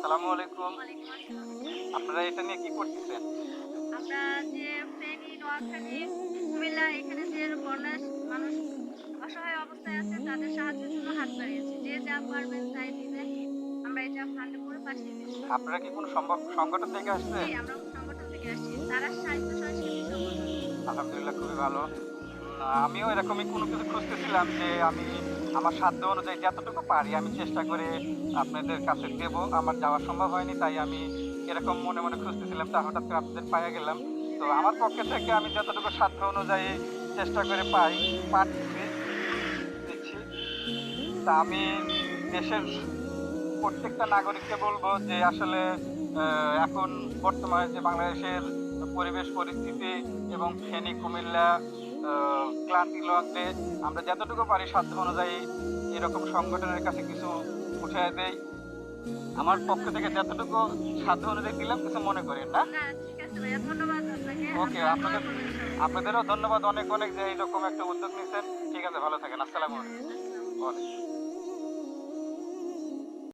আসসালামু আলাইকুম। আপনারা এটা নিয়ে কি করতেছেন? আমরা যে ফেনী নোয়াখালী কুমিল্লা এখানে যে বন্যা মানুষ অসহায় অবস্থায় আছে তাদের সাহায্যের জন্য হাত বাড়িয়েছি। যে যা পারবেন তাই দিবেন। আমরা এটা ফান্ডে করে পাঠিয়ে দিচ্ছি। আপনারা কি কোনো সম্ভব সংগঠন থেকে আসছেন? আমরা সংগঠন থেকে আসছি। তারা সাহিত্য সংগঠন আলহামদুলিল্লাহ খুবই ভালো। আমিও এরকমই কোনো কিছু খুঁজতেছিলাম যে আমি আমার সাধ্য অনুযায়ী যতটুকু পারি আমি চেষ্টা করে আপনাদের কাছে দেব। আমার যাওয়া সম্ভব হয়নি, তাই আমি এরকম মনে মনে খুঁজতেছিলাম, তা হঠাৎ করে আপনাদের পাইয়া গেলাম। তো আমার পক্ষে থেকে আমি যতটুকু সাধ্য অনুযায়ী চেষ্টা করে পাই পাচ্ছি দিচ্ছি। তা আমি দেশের প্রত্যেকটা নাগরিককে বলব যে আসলে এখন বর্তমানে যে বাংলাদেশের পরিবেশ পরিস্থিতি এবং ফেনী, কুমিল্লা ক্লান্তি লাগলে আমরা যতটুকু পারি সাধ্য অনুযায়ী এরকম সংগঠনের কাছে কিছু উঠে দেই। আমার পক্ষ থেকে যতটুকু সাধ্য অনুযায়ী দিলাম কিছু মনে করেন না? ওকে আপনাদের আপনাদেরও ধন্যবাদ অনেক অনেক যে এইরকম একটা উদ্যোগ নিচ্ছেন ঠিক আছে ভালো থাকেন আসসালামু আলাইকুম। ওয়ালাইকুম।